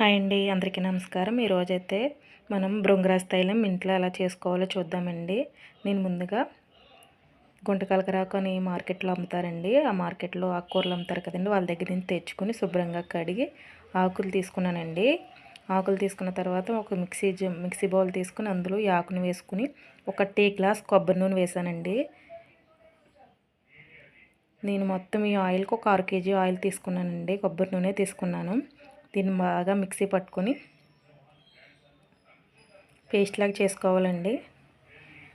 Hi అండి అందరికీ నమస్కారం. ఈరోజైతే మనం భృంగరాజ్ తైలం ఇంట్లో ఎలా చేసుకోవాలో చూద్దామండి. నేను ముందుగా గుంటకలకరాకు అని మార్కెట్లో అమ్ముతారండి. ఆ మార్కెట్లో ఆకుకూరలు అమ్ముతారు కదండి వాళ్ళ దగ్గర నుంచి తెచ్చుకొని శుభ్రంగా కడిగి ఆకులు తీసుకున్నానండి. ఆకులు తీసుకున్న తర్వాత ఒక మిక్సీ మిక్సీ బౌల్ తీసుకుని అందులో ఈ వేసుకుని ఒక టీ గ్లాస్ కొబ్బరి నూనె వేసానండి. నేను మొత్తం ఈ ఆయిల్కి ఒక ఆరు కేజీ ఆయిల్ తీసుకున్నానండి కొబ్బరి నూనె తీసుకున్నాను. దీన్ని బాగా మిక్సీ పట్టుకొని పేస్ట్ లాగా చేసుకోవాలండి.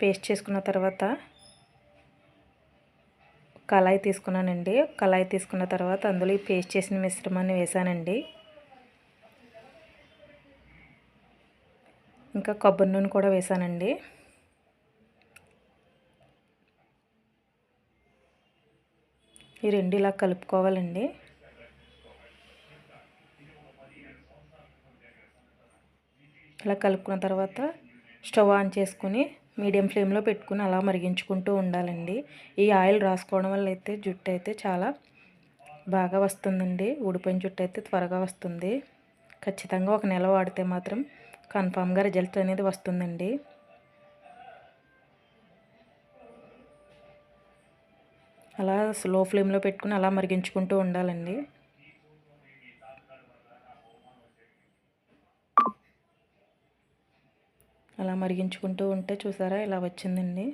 పేస్ట్ చేసుకున్న తర్వాత కళాయి తీసుకున్నానండి. కళాయి తీసుకున్న తర్వాత అందులో ఈ పేస్ట్ చేసిన మిశ్రమాన్ని వేసానండి. ఇంకా కొబ్బరి నూనె కూడా వేసానండి. ఈ రెండు ఇలా కలుపుకోవాలండి. ఇలా కలుపుకున్న తర్వాత స్టవ్ ఆన్ చేసుకుని మీడియం ఫ్లేమ్లో పెట్టుకుని అలా మరిగించుకుంటూ ఉండాలండి. ఈ ఆయిల్ రాసుకోవడం వల్ల అయితే జుట్టు అయితే చాలా బాగా వస్తుందండి. ఊడిపోయిన జుట్టు అయితే త్వరగా వస్తుంది. ఖచ్చితంగా ఒక నెల వాడితే మాత్రం కన్ఫామ్గా రిజల్ట్ అనేది వస్తుందండి. అలా స్లో ఫ్లేమ్లో పెట్టుకుని అలా మరిగించుకుంటూ ఉండాలండి. అలా మరిగించుకుంటూ ఉంటే చూసారా ఇలా వచ్చిందండి.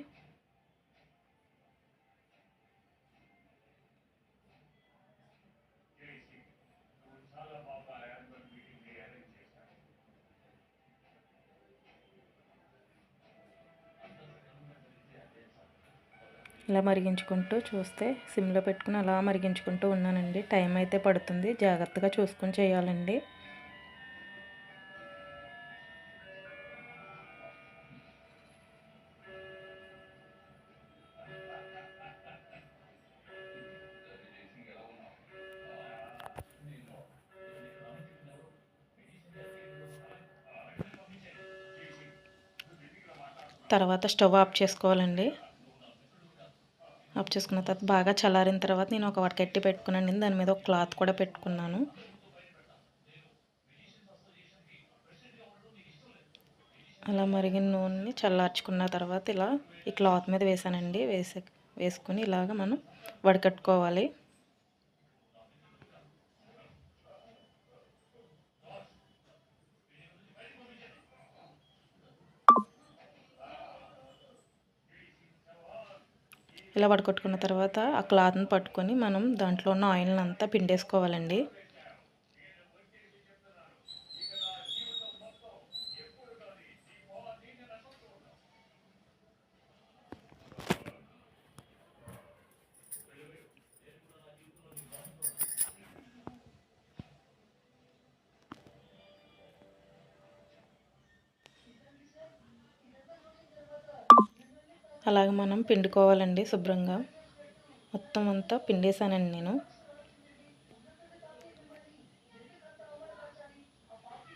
ఇలా మరిగించుకుంటూ చూస్తే సిమ్లో పెట్టుకుని అలా మరిగించుకుంటూ ఉన్నానండి. టైం అయితే పడుతుంది. జాగ్రత్తగా చూసుకొని చేయాలండి. తర్వాత స్టవ్ ఆఫ్ చేసుకోవాలండి. ఆఫ్ చేసుకున్న తర్వాత బాగా చల్లారిన తర్వాత నేను ఒక వడకెట్టి పెట్టుకున్నాను దాని మీద ఒక క్లాత్ కూడా పెట్టుకున్నాను. అలా మరిగిన నూనెని చల్లార్చుకున్న తర్వాత ఇలా ఈ క్లాత్ మీద వేసానండి. వేసే వేసుకుని ఇలాగ మనం వడకట్టుకోవాలి. ఇలా వడకట్టుకున్న తర్వాత ఆ క్లాత్ని పట్టుకొని మనం దాంట్లో ఉన్న ఆయిల్ని అంతా పిండేసుకోవాలండి. అలాగే మనం పిండుకోవాలండి శుభ్రంగా. మొత్తం అంతా పిండేసానండి నేను.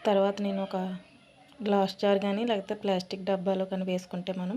తర్వాత నేను ఒక గ్లాస్ జార్ కానీ లేకపోతే ప్లాస్టిక్ డబ్బాలో కానీ వేసుకుంటే మనం